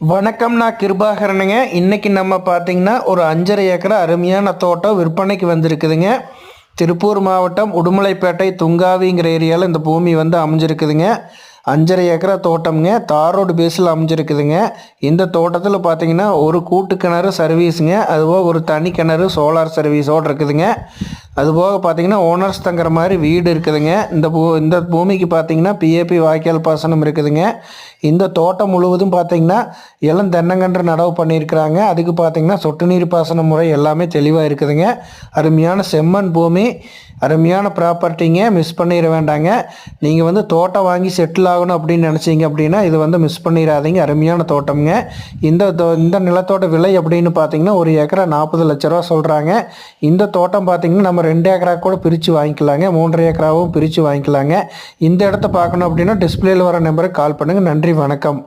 வணக்கம் நான் கிருபாகரனுங்க. இன்றைக்கி நம்ம பார்த்தீங்கன்னா ஒரு அஞ்சரை ஏக்கர் அருமையான தோட்டம் விற்பனைக்கு வந்திருக்குதுங்க. திருப்பூர் மாவட்டம் உடுமலைப்பேட்டை துங்காவிங்கிற ஏரியாவில் இந்த பூமி வந்து அமைஞ்சிருக்குதுங்க. அஞ்சரை ஏக்கரா தோட்டம்ங்க. தார் ரோடு பேஸில் அமைஞ்சிருக்குதுங்க. இந்த தோட்டத்தில் பார்த்தீங்கன்னா ஒரு கூட்டு கிணறு சர்வீஸுங்க அதுபோக ஒரு தனி கிணறு சோலார் சர்வீஸோடு இருக்குதுங்க. அதுபோக பார்த்தீங்கன்னா ஓனர்ஸ் தங்குற மாதிரி வீடு இருக்குதுங்க. இந்த பூ இந்த பூமிக்கு பார்த்தீங்கன்னா பிஏபி வாய்க்கால் பாசனம் இருக்குதுங்க. இந்த தோட்டம் முழுவதும் பார்த்தீங்கன்னா இளம் தென்னங்கன்று நடவு பண்ணியிருக்கிறாங்க. அதுக்கு பார்த்தீங்கன்னா சொட்டு நீர் பாசன முறை எல்லாமே தெளிவாக இருக்குதுங்க. அருமையான செம்மண் பூமி. அருமையான ப்ராப்பர்ட்டிங்க மிஸ் பண்ணிட வேண்டாங்க. நீங்கள் வந்து தோட்டம் வாங்கி செட்டில் ஆகணும் அப்படின்னு நினச்சிங்க அப்படின்னா இது வந்து மிஸ் பண்ணிடாதீங்க. அருமையான தோட்டம்ங்க. இந்த தோ- இந்த நிலத்தோட விலை அப்படின்னு பார்த்தீங்கன்னா ஒரு ஏக்கரா நாற்பது லட்ச ரூபா சொல்கிறாங்க இந்த தோட்டம் பார்த்திங்கன்னா நம்ம ரெண்டு ஏக்கரா கூட பிரித்து வாங்கிக்கலாங்க. மூன்றரை ஏக்கராவும் பிரித்து வாங்கிக்கலாங்க. இந்த இடத்த பார்க்கணும் அப்படின்னா டிஸ்பிளேயில் வர நம்பருக்கு கால் பண்ணுங்கள் நன்றி வணக்கம்.